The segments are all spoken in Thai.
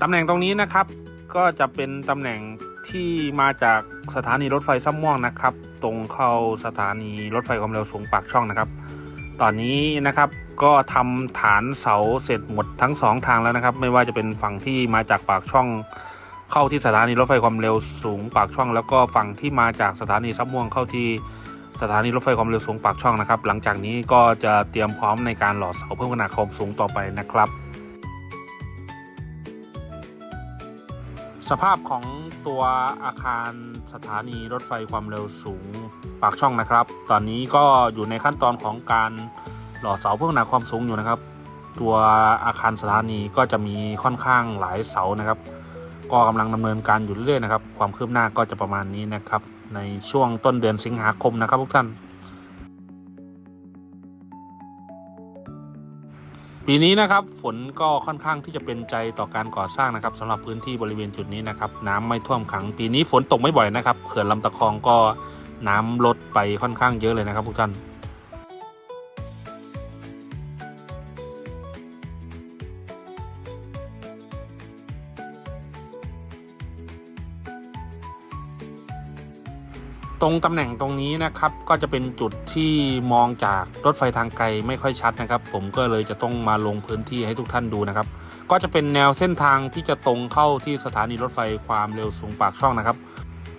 ตำแหน่งตรงนี้นะครับก็จะเป็นตำแหน่งที่มาจากสถานีรถไฟซ้ำม่วงนะครับ ตรงเข้าสถานีรถไฟความเร็วสูงปากช่องนะครับ ตอนนี้นะครับก็ทำฐานเสาเสร็จหมดทั้งสองทางแล้วนะครับ ไม่ว่าจะเป็นฝั่งที่มาจากปากช่อง เข้าที่สถานีรถไฟความเร็วสูงปากช่อง แล้วก็ฝั่งที่มาจากสถานีซ้ำม่วงเข้าที่สถานีรถไฟความเร็วสูงปากช่องนะครับ หลังจากนี้ก็จะเตรียมพร้อมในการหล่อเสาเพิ่มขนาดความสูงต่อไปนะครับ สภาพของตัวอาคารสถานีรถไฟความเร็วสูงปากช่องนะครับ ตอนนี้ก็อยู่ในขั้นตอนของการหล่อเสาเพิ่มขนาความสูงอยู่นะครับ ตัวอาคารสถานีก็จะมีค่อนข้างหลายเสานะครับ ก็กำลังดำเนินการอยู่เรื่อยๆนะครับ ความคืบหน้าก็จะประมาณนี้นะครับ ในช่วงต้นเดือนสิงหาคมนะครับทุกท่าน ปีนี้นะครับฝนก็ค่อนข้างที่จะเป็นใจต่อการก่อสร้างนะครับสำหรับพื้นที่บริเวณจุดนี้นะครับน้ำไม่ท่วมขัง ปีนี้ฝนตกไม่บ่อยนะครับเขื่อนลำตะคองก็น้ำลดไปค่อนข้างเยอะเลยนะครับทุกท่าน ตรงตำแหน่งตรงนี้นะครับ ก็จะเป็นจุดที่มองจากรถไฟทางไกลไม่ค่อยชัดนะครับ ผมก็เลยจะต้องมาลงพื้นที่ให้ทุกท่านดูนะครับ ก็จะเป็นแนวเส้นทางที่จะตรงเข้าที่สถานีรถไฟความเร็วสูงปากช่องนะครับ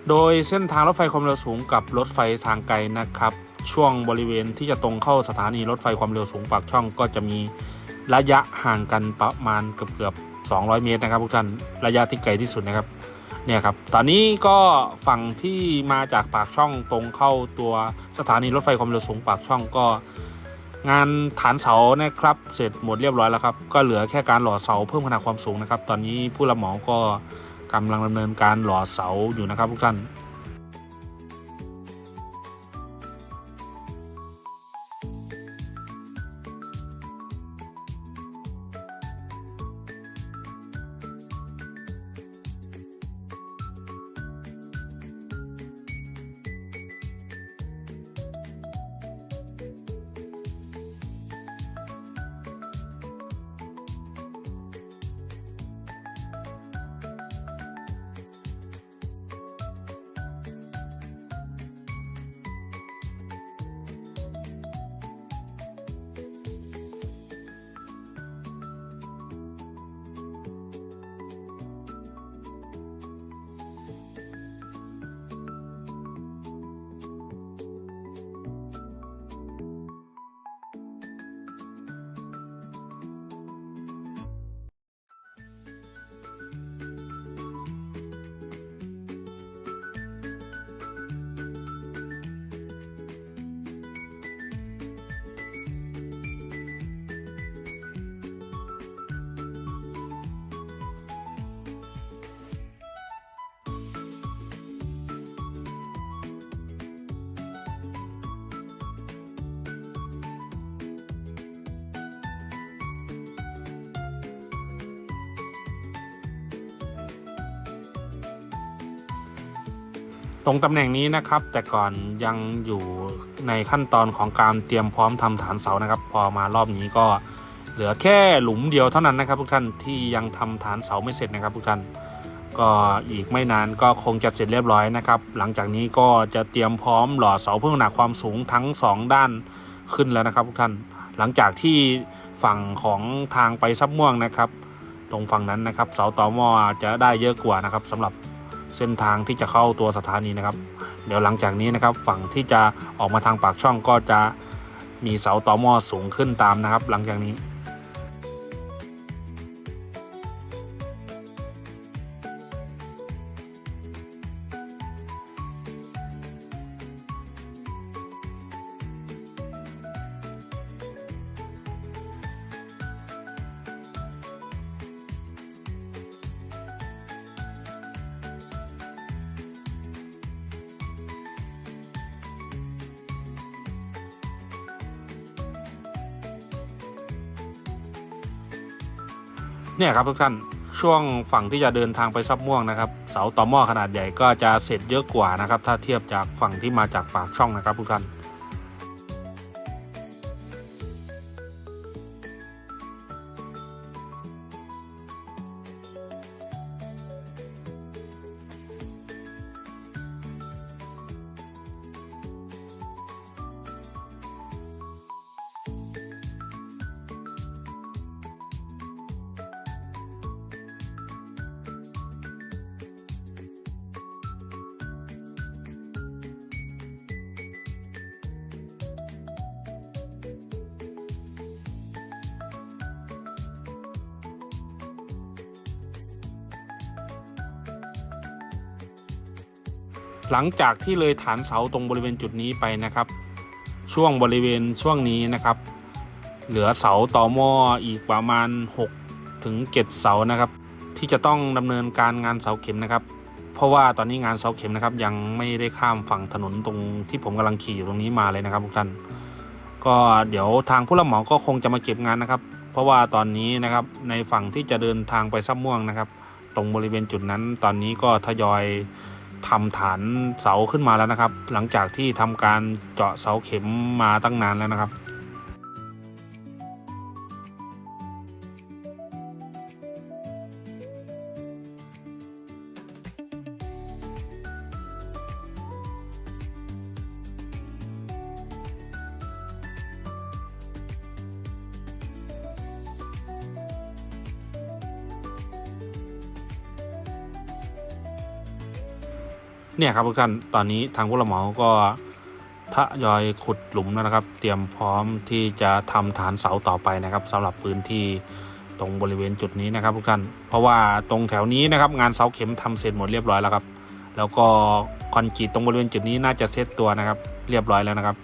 โดยเส้นทางรถไฟความเร็วสูงกับรถไฟทางไกลนะครับ ช่วงบริเวณที่จะตรงเข้าสถานีรถไฟความเร็วสูงปากช่อง ก็จะมีระยะห่างกันประมาณเกือบเกือบ200 เมตรนะครับทุกท่านระยะที่ไกลที่สุดนะครับ เนี่ยครับ ตอนนี้ก็ฝั่งที่มาจากปากช่องตรงเข้าตัวสถานีรถไฟความเร็วสูงปากช่องก็ งานฐานเสานะครับ เสร็จหมดเรียบร้อยแล้วครับ ก็เหลือแค่การหล่อเสาเพิ่มขนาดความสูงนะครับ ตอนนี้ผู้รับเหมาก็กำลังดำเนินการหล่อเสาอยู่นะครับทุกท่าน ตรงตำแหน่งนี้นะครับ แต่ก่อนยังอยู่ในขั้นตอนของการเตรียมพร้อมทำฐานเสานะครับ พอมารอบนี้ก็เหลือแค่หลุมเดียวเท่านั้นนะครับทุกท่านที่ยังทำฐานเสาไม่เสร็จนะครับทุกท่านก็อีกไม่นานก็คงจะเสร็จเรียบร้อยนะครับ หลังจากนี้ก็จะเตรียมพร้อมหล่อเสาเพิ่มขนาดความสูงทั้งสองด้านขึ้นแล้วนะครับทุกท่านหลังจากที่ฝั่งของทางไปซับม่วงนะครับ ตรงฝั่งนั้นนะครับ เสาต่อหม้อจะได้เยอะกว่านะครับสำหรับ เส้นทางที่จะเข้าตัวสถานีนะครับ เดี๋ยวหลังจากนี้นะครับ ฝั่งที่จะออกมาทางปากช่องก็จะมีเสาต่อหม้อสูงขึ้นตามนะครับ หลังจากนี้ เนี่ยครับทุกท่านช่วงฝั่งที่จะเดินทางไปซับม่วงนะครับ เสาต่อหม้อขนาดใหญ่ก็จะเสร็จเยอะกว่านะครับ ถ้าเทียบจากฝั่งที่มาจากปากช่องนะครับทุกท่าน หลังจากที่เลยฐานเสาตรงบริเวณจุดนี้ไปนะครับ ช่วงบริเวณช่วงนี้นะครับ เหลือเสาต่อหม้ออีกประมาณ 6 ถึง 7 เสานะครับ ที่จะต้องดำเนินการงานเสาเข็มนะครับ เพราะว่าตอนนี้งานเสาเข็มนะครับ ยังไม่ได้ข้ามฝั่งถนนตรงที่ผมกำลังขี่อยู่ตรงนี้มาเลยนะครับทุกท่าน ก็เดี๋ยวทางผู้รับเหมาก็คงจะมาเก็บงานนะครับ เพราะว่าตอนนี้นะครับในฝั่งที่จะเดินทางไปซับม่วงนะครับ ตรงบริเวณจุดนั้น ตอนนี้ก็ทยอย ทำฐานเสาขึ้นมาแล้วนะครับ หลังจากที่ทำการเจาะเสาเข็มมาตั้งนานแล้วนะครับ เนี่ยครับทุกท่านตอนนี้ทางผู้รับเหมาก็ทยอยขุดหลุมแล้วนะครับ เตรียมพร้อมที่จะทำฐานเสาต่อไปนะครับสำหรับพื้นที่ตรงบริเวณจุดนี้นะครับทุกท่านเพราะว่าตรงแถวนี้นะครับ งานเสาเข็มทำเสร็จหมดเรียบร้อยแล้วครับ แล้วก็คอนกรีตตรงบริเวณจุดนี้น่าจะเซตตัวนะครับ เรียบร้อยแล้วนะครับ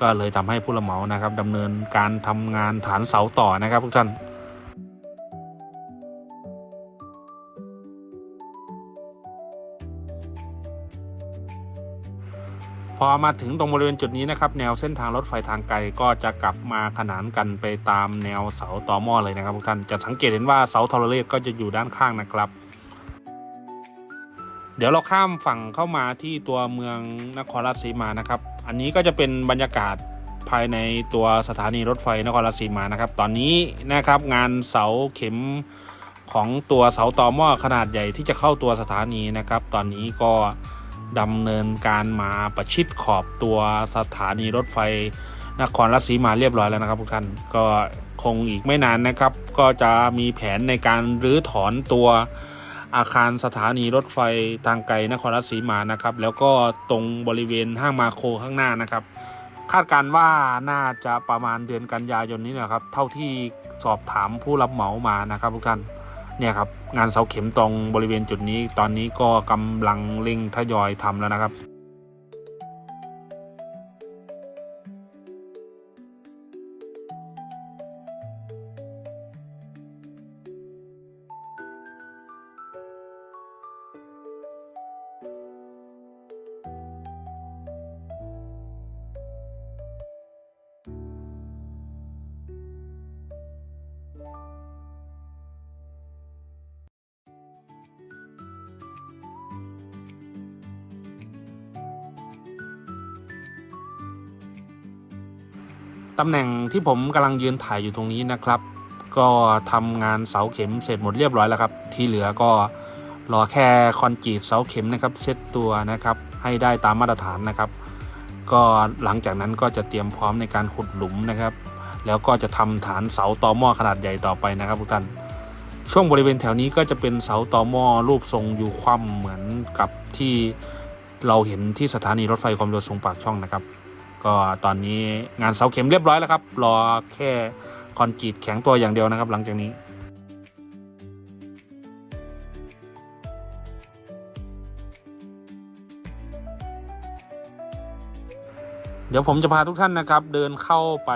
ก็เลยทำให้ผู้รับเหมานะครับดำเนินการทำงานฐานเสาต่อนะครับทุกท่าน พอมาถึงตรงบริเวณจุดนี้นะครับ แนวเส้นทางรถไฟทางไกลก็จะกลับมาขนานกันไปตามแนวเสาต่อหม้อเลยนะครับทุกท่านจะสังเกตเห็นว่าเสาทรเลขก็จะอยู่ด้านข้างนะครับ เดี๋ยวเราข้ามฝั่งเข้ามาที่ตัวเมืองนครราชสีมานะครับ อันนี้ก็จะเป็นบรรยากาศภายในตัวสถานีรถไฟนครราชสีมานะครับ ตอนนี้นะครับงานเสาเข็มของตัวเสาต่อหม้อขนาดใหญ่ที่จะเข้าตัวสถานีนะครับ ตอนนี้ก็ ดำเนินการมาประชิดขอบตัวสถานีรถไฟ นครราชสีมาเรียบร้อยแล้วนะครับทุกท่านก็คงอีกไม่นานนะครับ ก็จะมีแผนในการรื้อถอนตัวอาคารสถานีรถไฟทางไกลนครราชสีมานะครับ แล้วก็ตรงบริเวณห้างมาโคข้างหน้านะครับ คาดการณ์ว่าน่าจะประมาณเดือนกันยายนนี้นะครับ เท่าที่สอบถามผู้รับเหมามานะครับทุกท่าน เนี่ยครับงานเสาเข็มตรงบริเวณจุดนี้ ตอนนี้ก็กำลังเร่งทยอยทำแล้วนะครับ ตำแหน่งที่ผมกำลังยืนถ่ายอยู่ตรงนี้นะครับ ก็ทำงานเสาเข็มเสร็จหมดเรียบร้อยแล้วครับ ที่เหลือก็รอแค่คอนกรีตเสาเข็มนะครับเซตตัวนะครับให้ได้ตามมาตรฐานนะครับ ก็หลังจากนั้นก็จะเตรียมพร้อมในการขุดหลุมนะครับ แล้วก็จะทำฐานเสาต่อหม้อขนาดใหญ่ต่อไปนะครับทุกท่านช่วงบริเวณแถวนี้ก็จะเป็นเสาต่อหม้อรูปทรงอยู่คว่ำเหมือนกับที่เราเห็นที่สถานีรถไฟความเร็วสูงปากช่องนะครับ ก็ตอนนี้งานเสาเข็มเรียบร้อยแล้วครับ รอแค่คอนกรีตแข็งตัวอย่างเดียวนะครับ หลังจากนี้เดี๋ยวผมจะพาทุกท่านนะครับเดินเข้าไป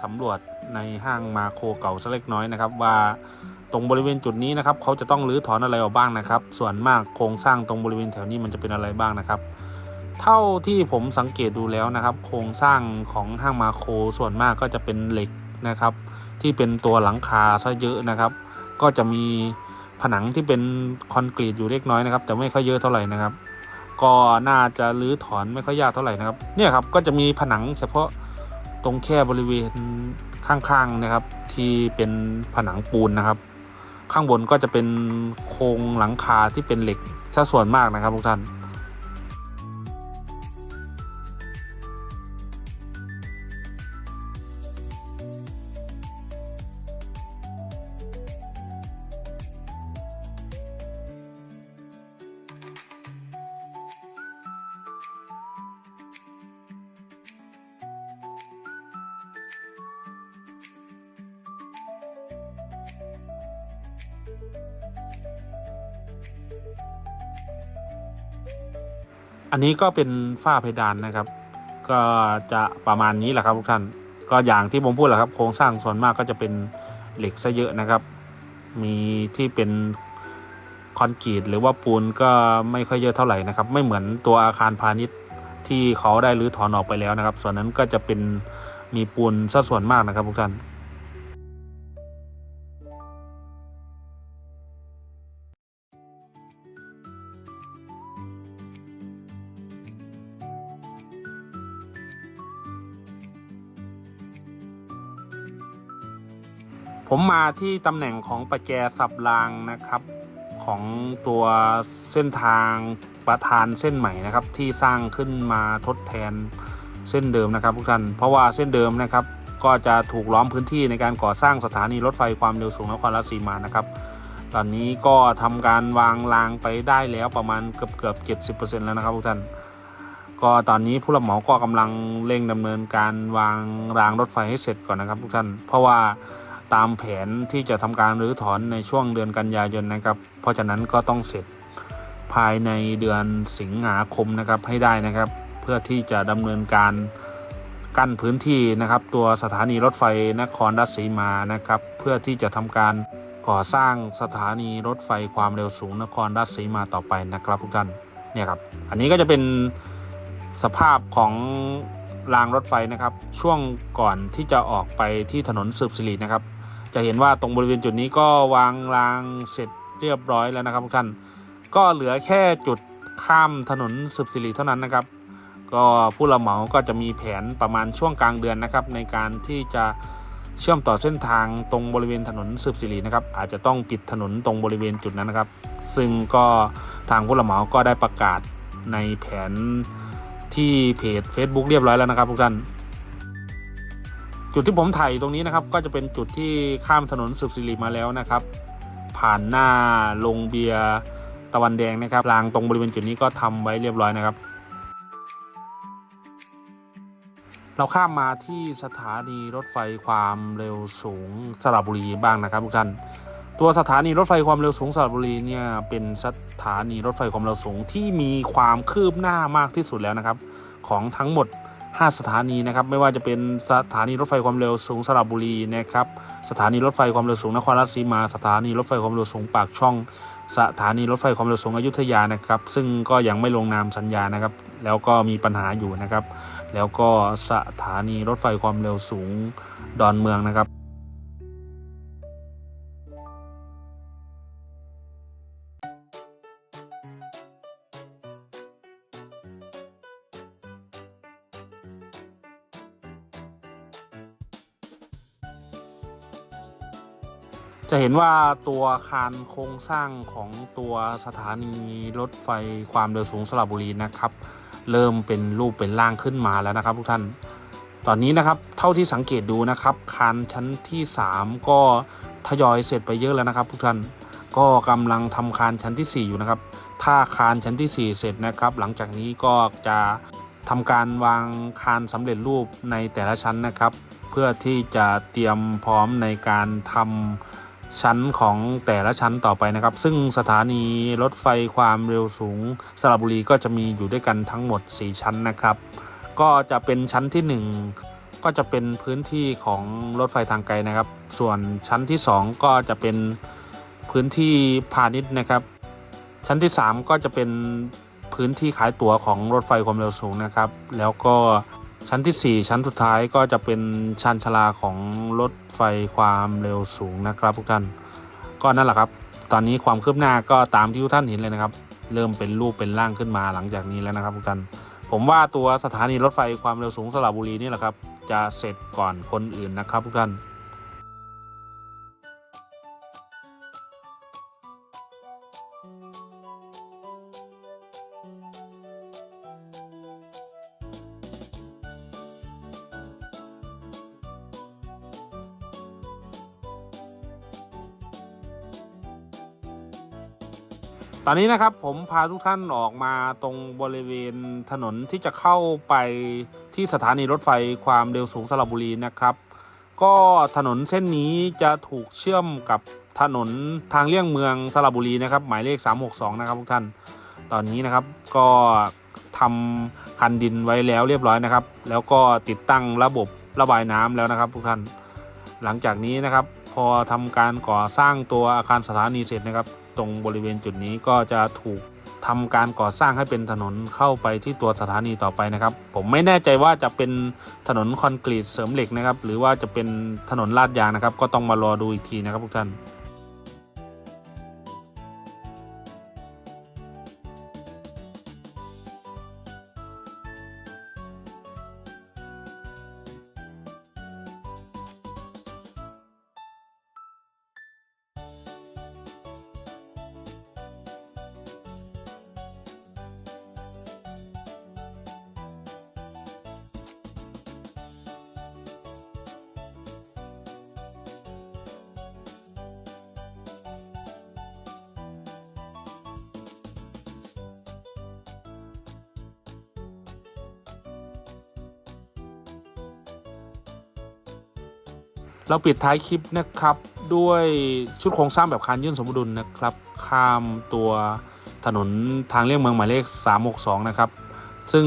สำรวจในห้างมาโครเก่าสักเล็กน้อยนะครับ ว่าตรงบริเวณจุดนี้นะครับเขาจะต้องรื้อถอนอะไรออกบ้างนะครับ ส่วนมากโครงสร้างตรงบริเวณแถวนี้มันจะเป็นอะไรบ้างนะครับ เท่าที่ผมสังเกตดูแล้วนะครับ โครงสร้างของห้างมาโครส่วนมากก็จะเป็นเหล็กนะครับ ที่เป็นตัวหลังคาซะเยอะนะครับ ก็จะมีผนังที่เป็นคอนกรีตอยู่เล็กน้อยนะครับ แต่ไม่ค่อยเยอะเท่าไหร่นะครับ ก็น่าจะรื้อถอนไม่ค่อยยากเท่าไหร่นะครับ เนี่ยครับก็จะมีผนังเฉพาะตรงแค่บริเวณข้างๆนะครับ ที่เป็นผนังปูนนะครับ ข้างบนก็จะเป็นโครงหลังคาที่เป็นเหล็กซะส่วนมากนะครับทุกท่าน อันนี้ก็เป็นฝ้าเพดานนะครับ ก็จะประมาณนี้แหละครับทุกท่าน ก็อย่างที่ผมพูดแหละครับโครงสร้างส่วนมากก็จะเป็นเหล็กซะเยอะนะครับ มีที่เป็นคอนกรีตหรือว่าปูนก็ไม่ค่อยเยอะเท่าไหร่นะครับ ไม่เหมือนตัวอาคารพาณิชย์ที่เขาได้รื้อถอนออกไปแล้วนะครับ ส่วนนั้นก็จะเป็นมีปูนซะส่วนมากนะครับทุกท่าน ผมมาที่ตำแหน่งของประแจสับรางนะครับของตัวเส้นทางประธานเส้นใหม่นะครับ ที่สร้างขึ้นมาทดแทนเส้นเดิมนะครับทุกท่านเพราะว่าเส้นเดิมนะครับ ก็จะถูกล้อมพื้นที่ในการก่อสร้างสถานีรถไฟความเร็วสูงนครราชสีมานะครับ ตอนนี้ก็ทำการวางรางไปได้แล้วประมาณเกือบเกือบเจ็ดสิบเปอร์เซ็นต์แล้วนะครับทุกท่านก็ตอนนี้ผู้รับเหมาก็กำลังเร่งดำเนินการวางรางรถไฟให้เสร็จก่อนนะครับทุกท่านเพราะว่า ตามแผนที่จะทำการรื้อถอนในช่วงเดือนกันยายนนะครับ เพราะฉะนั้นก็ต้องเสร็จภายในเดือนสิงหาคมนะครับให้ได้นะครับ เพื่อที่จะดำเนินการกั้นพื้นที่นะครับ ตัวสถานีรถไฟนครราชสีมานะครับ เพื่อที่จะทำการก่อสร้างสถานีรถไฟความเร็วสูงนครราชสีมาต่อไปนะครับทุกท่านเนี่ยครับอันนี้ก็จะเป็นสภาพของรางรถไฟนะครับ ช่วงก่อนที่จะออกไปที่ถนนสืบสิรินะครับ จะเห็นว่าตรงบริเวณจุดนี้ก็วางรางเสร็จเรียบร้อยแล้วนะครับทุกท่านก็เหลือแค่จุดข้ามถนนสืบสิริเท่านั้นนะครับ ก็ผู้รับเหมาก็จะมีแผนประมาณช่วงกลางเดือนนะครับ ในการที่จะเชื่อมต่อเส้นทางตรงบริเวณถนนสืบสิรินะครับ อาจจะต้องปิดถนนตรงบริเวณจุดนั้นนะครับ ซึ่งก็ทางผู้รับเหมาก็ได้ประกาศในแผนที่เพจ Facebook เรียบร้อยแล้วนะครับทุกท่าน จุดที่ผมถ่ายตรงนี้นะครับ ก็จะเป็นจุดที่ข้ามถนนสืบสิริมาแล้วนะครับ ผ่านหน้าโรงเบียร์ตะวันแดงนะครับรางตรงบริเวณจุดนี้ก็ทำไว้เรียบร้อยนะครับ เราข้ามมาที่สถานีรถไฟความเร็วสูงสระบุรีบ้างนะครับทุกท่านตัวสถานีรถไฟความเร็วสูงสระบุรีเนี่ยเป็นสถานีรถไฟความเร็วสูงที่มีความคืบหน้ามากที่สุดแล้วนะครับ ของทั้งหมด 5 สถานีนะครับไม่ว่าจะเป็นสถานีรถไฟความเร็วสูงสระบุรีนะครับสถานีรถไฟความเร็วสูงนครราชสีมา สถานีรถไฟความเร็วสูงปากช่อง สถานีรถไฟความเร็วสูงอยุธยานะครับซึ่งก็ยังไม่ลงนามสัญญานะครับแล้วก็มีปัญหาอยู่นะครับ แล้วก็สถานีรถไฟความเร็วสูงดอนเมืองนะครับ จะเห็นว่าตัวคารโครงสร้างของตัวสถานีรถไฟความเร็วสูงสระบุรีนะครับ เริ่มเป็นรูปเป็นร่างขึ้นมาแล้วนะครับ ทุกท่าน ตอนนี้นะครับเท่าที่สังเกตดูนะครับคานชั้นที่ 3 ก็ทยอยเสร็จไปเยอะแล้วนะครับ ทุกท่านก็กำลังทำคานชั้นที่ 4 อยู่นะครับ ถ้าคานชั้นที่ 4 เสร็จนะครับ หลังจากนี้ก็จะทำการวางคานสำเร็จรูปในแต่ละชั้นนะครับ เพื่อที่จะเตรียมพร้อมในการทำ ชั้นของแต่ละชั้นต่อไปนะครับ ซึ่งสถานีรถไฟความเร็วสูงสระบุรีก็จะมีอยู่ด้วยกันทั้งหมด 4 ชั้นนะครับ ก็จะเป็นชั้นที่ 1 ก็จะเป็นพื้นที่ของรถไฟทางไกลนะครับ ส่วนชั้นที่ 2 ก็จะเป็นพื้นที่พาณิชย์นะครับ ชั้นที่ 3 ก็จะเป็นพื้นที่ขายตั๋วของรถไฟความเร็วสูงนะครับ แล้วก็ ชั้นทีสี่ 4 ชั้นสุดท้ายก็จะเป็นชานชลาของรถไฟความเร็วสูงนะครับทุกท่าน ก็นั่นแหละครับ ตอนนี้ความคืบหน้าก็ตามที่ทุกท่านเห็นเลยนะครับ เริ่มเป็นรูปเป็นร่างขึ้นมาหลังจากนี้แล้วนะครับทุกท่านผมว่าตัวสถานีรถไฟความเร็วสูงสระบุรีนี่แหละครับ จะเสร็จก่อนคนอื่นนะครับทุกท่าน ตอนนี้นะครับผมพาทุกท่านออกมาตรงบริเวณถนนที่จะเข้าไปที่สถานีรถไฟความเร็วสูงสระบุรีนะครับ ก็ถนนเส้นนี้จะถูกเชื่อมกับถนนทางเลี่ยงเมืองสระบุรีนะครับ หมายเลข 362 นะครับทุกท่าน ตอนนี้นะครับก็ทำคันดินไว้แล้วเรียบร้อยนะครับ แล้วก็ติดตั้งระบบระบายน้ำแล้วนะครับทุกท่าน หลังจากนี้นะครับ พอทำการก่อสร้างตัวอาคารสถานีเสร็จนะครับ ตรงบริเวณจุดนี้ก็จะถูกทำการก่อสร้างให้เป็นถนนเข้าไปที่ตัวสถานีต่อไปนะครับ ผมไม่แน่ใจว่าจะเป็นถนนคอนกรีตเสริมเหล็กนะครับ หรือว่าจะเป็นถนนลาดยางนะครับ ก็ต้องมารอดูอีกทีนะครับทุกท่าน เราปิดท้ายคลิปนะครับด้วยชุดโครงสร้างแบบคานยื่นสมดุลนะครับ ข้ามตัวถนนทางเลี่ยงเมืองหมายเลข 362 นะครับ ซึ่ง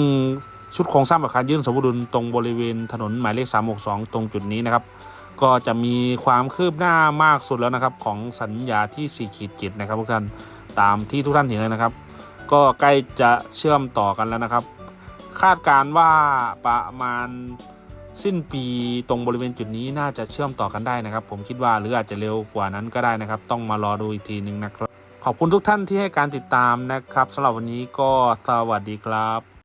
ชุดโครงสร้างแบบคานยื่นสมดุลตรงบริเวณถนนหมายเลข 362 ตรงจุดนี้นะครับ ก็จะมีความคืบหน้ามากสุดแล้วนะครับของสัญญาที่4ขีดจิตนะครับทุกท่านตามที่ทุกท่านเห็นเลยนะครับ ก็ใกล้จะเชื่อมต่อกันแล้วนะครับ คาดการณ์ว่าประมาณ สิ้นปีตรงบริเวณจุดนี้น่าจะเชื่อมต่อกันได้นะครับ ผมคิดว่าหรืออาจจะเร็วกว่านั้นก็ได้นะครับ ต้องมารอดูอีกทีหนึ่งนะครับ ขอบคุณทุกท่านที่ให้การติดตามนะครับสำหรับวันนี้ก็สวัสดีครับ